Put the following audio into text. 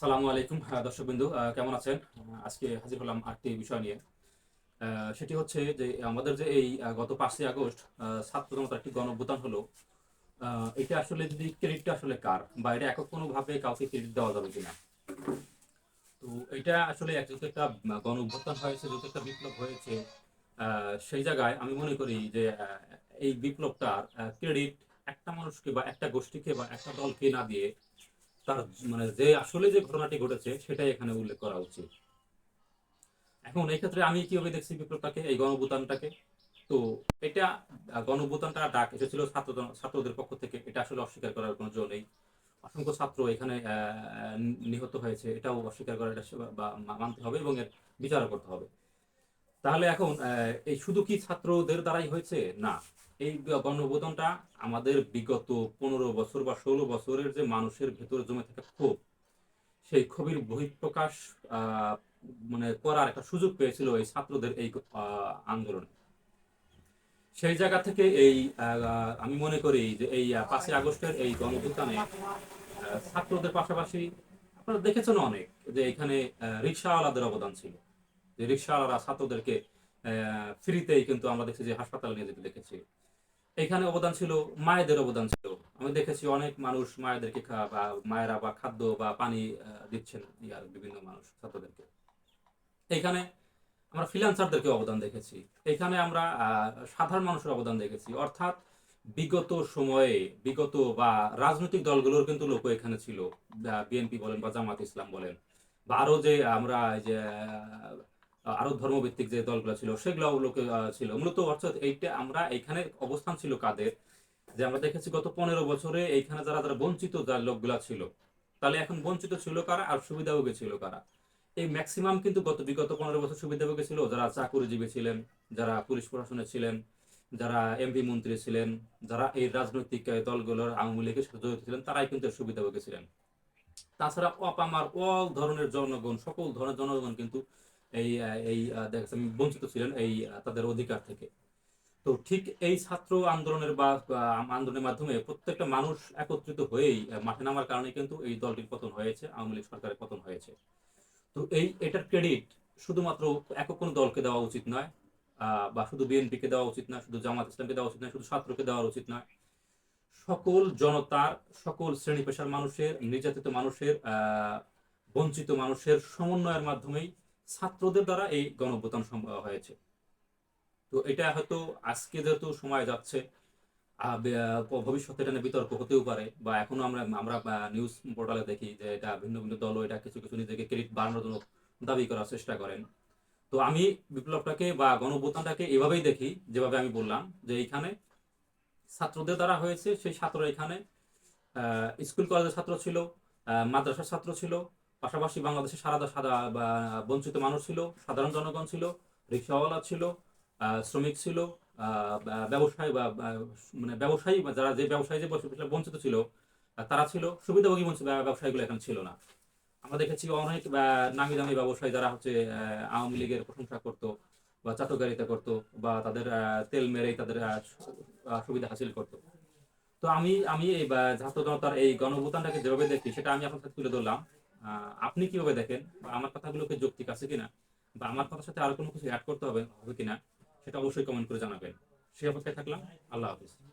সালামু আলাইকুম আহ, দর্শকবৃন্দু আহ, কেমন আছেন? আজকে হাজির হলাম আরেকটি বিষয় নিয়ে। সেটি হচ্ছে যে আমাদের যে এই গত পাঁচই আগস্ট ছাত্র জনতার একটি গণঅভ্যুত্থান হলো এটা আসলে যদি ক্রেডিটটা আসলে কার বা এটা একক কোনোভাবে কাউকে ক্রেডিট দেওয়া যাবে কিনা? তো এটা আসলে এক যেহেতু একটা গণ অভ্যুত্থান হয়েছে যেহেতু একটা বিপ্লব হয়েছে সেই জায়গায় আমি মনে করি যে এই বিপ্লবটার ক্রেডিট একটা মানুষকে বা একটা গোষ্ঠীকে বা একটা দলকে না দিয়ে তার মানে যে আসলে যে ঘটনাটি ঘটেছে সেটাই এখানে উল্লেখ করা উচিত। এখন এই ক্ষেত্রে আমি কীভাবে দেখছি বিপ্লবটাকে, এই গণভূতানটাকে? তো এটা গণভূতানটা ডাক এসেছিল ছাত্র ছাত্রদের পক্ষ থেকে, এটা আসলে অস্বীকার করার কোনো জো নেই। অসংখ্য ছাত্র এখানে নিহত হয়েছে, এটাও অস্বীকার করা এটা বা মানতে হবে এবং এর বিচার করতে হবে। তাহলে এখন এই শুধু কি ছাত্রদের দ্বারাই হয়েছে? না। এই গণভোদনটা আমাদের বিগত পনেরো বছর বা ষোলো বছরের যে মানুষের ভেতরে জমে থাকা ক্ষোভ, সেই ক্ষোভের বহিঃপ্রকাশ মানে করার একটা সুযোগ পেয়েছিল এই ছাত্রদের এই আন্দোলনে। সেই জায়গা থেকে এই আমি মনে করি যে এই পাঁচই আগস্টের এই গণভুত্থানে ছাত্রদের পাশাপাশি আপনারা দেখেছেন অনেক যে এখানে রিক্সাওয়ালাদের অবদান ছিল। যে রিক্সাওয়ালারা ছাত্রদেরকে ফ্রিতেই কিন্তু আমরা দেখছি যে হাসপাতালে নিয়ে যেতে দেখেছি। এখানে অবদান ছিল, মায়েদের অবদান ছিল। আমি দেখেছি অনেক মানুষ মায়েদেরকে বা মায়েরা বা খাদ্য বা পানি দিচ্ছেন ইয়ার বিভিন্ন মানুষ, ছাত্রদেরকে। এখানে আমরা ফ্রিল্যান্সারদেরকে অবদান দেখেছি। এখানে আমরা সাধারণ মানুষের অবদান দেখেছি। অর্থাৎ বিগত সময়ে, বিগত বা রাজনৈতিক দলগুলোর কিন্তু লোক এখানে ছিল। বিএনপি বলেন বা জামাত ইসলাম বলেন। বা আরও যে আমরা যে আরও ধর্মভিত্তিক যে দলগুলো ছিল সেগুলো ছিল। মূলত অর্থাৎ এইটা আমরা এখানে অবস্থান ছিল কাদের? যে আমরা দেখেছি গত পনেরো বছরে এইখানে যারা যারা বঞ্চিত যার লোকগুলা ছিল, তাহলে এখন বঞ্চিত ছিল কারা আর সুবিধাভোগী ছিল কারা? এই ম্যাক্সিমাম কিন্তু গত বিগত পনেরো বছর সুবিধাভোগী ছিল, যারা চাকুরিজীবী ছিলেন, যারা পুলিশ প্রশাসনে ছিলেন, যারা এমপি মন্ত্রী ছিলেন, যারা এই রাজনৈতিক দলগুলোর আওয়ামী লীগের সাথে জড়িত ছিলেন, তারাই কিন্তু সুবিধাভোগী ছিলেন। তাছাড়া অপামার অল ধরনের জনগণ, সকল ধরনের জনগণ কিন্তু এই এই দেখা বঞ্চিত ছিলেন এই তাদের অধিকার থেকে। তো ঠিক এই ছাত্র আন্দোলনের বা আন্দোলনের মাধ্যমে প্রত্যেকটা মানুষ একত্রিত হয়েই মাঠে নামার কারণে কিন্তু এই দলটির পতন হয়েছে, আওয়ামী লীগ সরকারের পতন হয়েছে। তো এই, এটার ক্রেডিট শুধুমাত্র একক কোনো দলকে দেওয়া উচিত নয় বা শুধু বিএনপিকে দেওয়া উচিত নয়, শুধু জামাত ইসলামকে দেওয়া উচিত নয়, শুধু ছাত্রকে দেওয়া উচিত নয়। সকল জনতার, সকল শ্রেণি পেশার মানুষের, নির্যাতিত মানুষের বঞ্চিত মানুষের সমন্বয়ের মাধ্যমেই ছাত্রদের দ্বারা এই গণঅভ্যুত্থান সম্ভব হয়েছে। তো এটা হয়তো আজকে যেহেতু সময় যাচ্ছে ভবিষ্যতে এটা বিতর্ক হতেও পারে বা এখনও আমরা আমরা নিউজ পোর্টালে দেখি যে এটা ভিন্ন ভিন্ন দল এটা কিছু কিছু নিজেকে ক্রেডিট বাড়ানোর জন্য দাবি করার চেষ্টা করেন। তো আমি বিপ্লবটাকে বা গণঅভ্যুত্থানটাকে এভাবেই দেখি, যেভাবে আমি বললাম যে এইখানে ছাত্রদের দ্বারা হয়েছে, সেই ছাত্র এখানে স্কুল কলেজের ছাত্র ছিল মাদ্রাসার ছাত্র ছিল পাশাপাশি বাংলাদেশে সারা সাদা বঞ্চিত মানুষ ছিল, সাধারণ জনগণ ছিল, রিক্সাওয়ালা ছিল শ্রমিক ছিল ব্যবসায়ী, বা মানে ব্যবসায়ী যারা যে ব্যবসায়ী যে বঞ্চিত ছিল তারা ছিল সুবিধাভোগী বঞ্চিত ব্যব- ব্যবসায়ীগুলো এখানে ছিল না। আমরা দেখেছি অনেক নামি দামি ব্যবসায়ী যারা হচ্ছে আওয়ামী লীগের প্রশংসা করতো, বা চাটুকারিতা করতো, বা তাদের তেল মেরেই তাদের সুবিধা হাসিল করতো। তো আমি আমি এই ছাত্র জনতার এই গণভূতানটাকে যেভাবে দেখি, সেটা আমি আপনার সাথে তুলে ধরলাম। আপনি কীভাবে দেখেন? বা আমার কথাগুলোকে যৌক্তিক আছে কিনা? বা আমার কথার সাথে আরও কোনো কিছু অ্যাড করতে হবে হবে কিনা? সেটা অবশ্যই কমেন্ট করে জানাবেন। সে অপেক্ষায় থাকলাম। আল্লাহ হাফিজ।